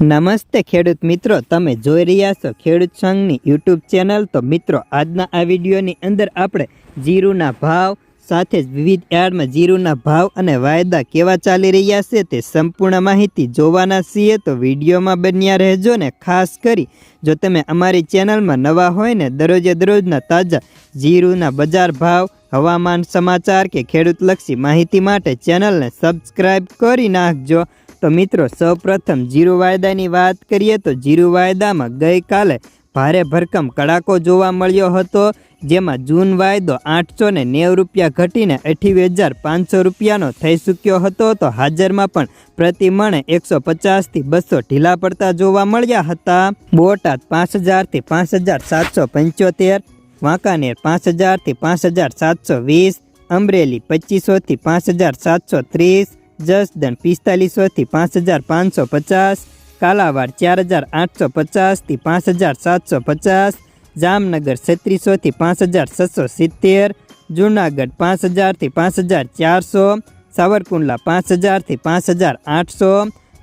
નમસ્તે ખેડૂત મિત્રો, તમે જોઈ રહ્યા છો ખેડૂત સંઘની યુટ્યુબ ચેનલ. તો મિત્રો, આજના આ વિડીયોની અંદર આપણે જીરુના ભાવ સાથે જ વિવિધ યાર્ડમાં જીરુના ભાવ અને વાયદા કેવા ચાલી રહ્યા છે તે સંપૂર્ણ માહિતી જોવાના છીએ. તો વિડીયોમાં બન્યા રહેજો ને ખાસ કરી, જો તમે અમારી ચેનલમાં નવા હોય ને, દરરોજે દરરોજના તાજા જીરુના બજાર ભાવ, હવામાન સમાચાર કે ખેડૂતલક્ષી માહિતી માટે ચેનલને સબસ્ક્રાઈબ કરી નાખજો. તો મિત્રો, સૌપ્રથમ જીરુ વાયદાની વાત કરીએ તો જીરુ વાયદામાં ગઈકાલે ભારે ભરકમ કડાકો જોવા મળ્યો હતો, જેમાં જૂન વાયદો આઠસો ને નેવું રૂપિયા ઘટીને અઠ્યાવીસ હજાર પાંચસો રૂપિયાનો થઈ ચૂક્યો હતો. તો હાજરમાં પણ પ્રતિ મણે એકસો પચાસથી બસો ઢીલા પડતા જોવા મળ્યા હતા. બોટાદ પાંચ હજારથી પાંચ હજાર સાતસો પંચોતેર, વાંકાનેર પાંચ હજારથી પાંચ હજાર સાતસો વીસ, અમરેલી પચીસોથી પાંચ હજાર સાતસો ત્રીસ જસદણ પિસ્તાલીસોથી પાંચ હજાર પાંચસો પચાસ કાલાવાડ ચાર હજાર આઠસો પચાસથી પાંચ હજાર સાતસો પચાસ જામનગર છત્રીસોથી પાંચ હજાર છસો સિત્તેર જૂનાગઢ પાંચ હજારથી પાંચ હજાર ચારસો સાવરકુંડલા પાંચ હજારથી પાંચ હજાર આઠસો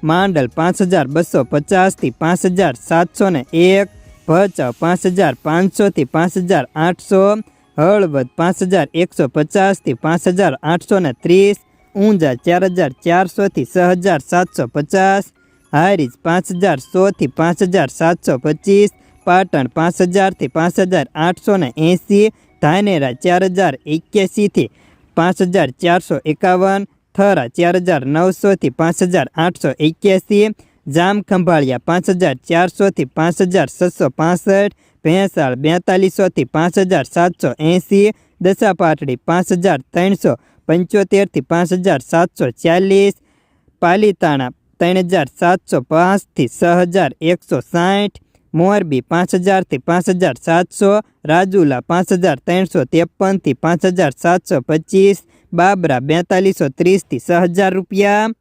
માંડલ પાંચ હજાર બસો પચાસથી પાંચ હજાર સાતસો ને એક ભચાઉ પાંચ હજાર પાંચસોથી પાંચ હજાર આઠસો હળવદ પાંચ હજાર એકસો પચાસથી પાંચ હજાર આઠસો ને ત્રીસ ઊંઝા ચાર હજાર ચારસોથી છ હજાર સાતસો પચાસ હારીજ પાંચ હજાર સોથી પાંચ હજાર સાતસો પચીસ પાટણ પાંચ હજારથી પાંચ હજાર આઠસો ને એંસી ધાનેરા ચાર હજાર એક્યાસીથી પાંચ હજાર ચારસો એકાવન થરા ચાર હજાર નવસોથી પાંચ હજાર આઠસો એક્યાસી જામ ખંભાળિયા પાંચ હજાર ચારસોથી પાંચ હજાર છસો પાસઠ ભેંસાળ બેતાલીસોથી પાંચ હજાર સાતસો એંસી દસાપાટડી પાંચ હજાર ત્રણસો પંચોતેરથી પાંચ હજાર સાતસો ચાલીસ, પાલીતાણા ત્રણ હજાર સાતસો પાંચથી છ હજાર એકસો સાઠ, મોરબી પાંચ હજારથી પાંચ હજાર સાતસો, રાજુલા પાંચ હજાર ત્રણસો ત્રેપનથી પાંચ હજાર સાતસો પચીસ, બાબરા બેતાલીસો ત્રીસથી છ હજાર રૂપિયા.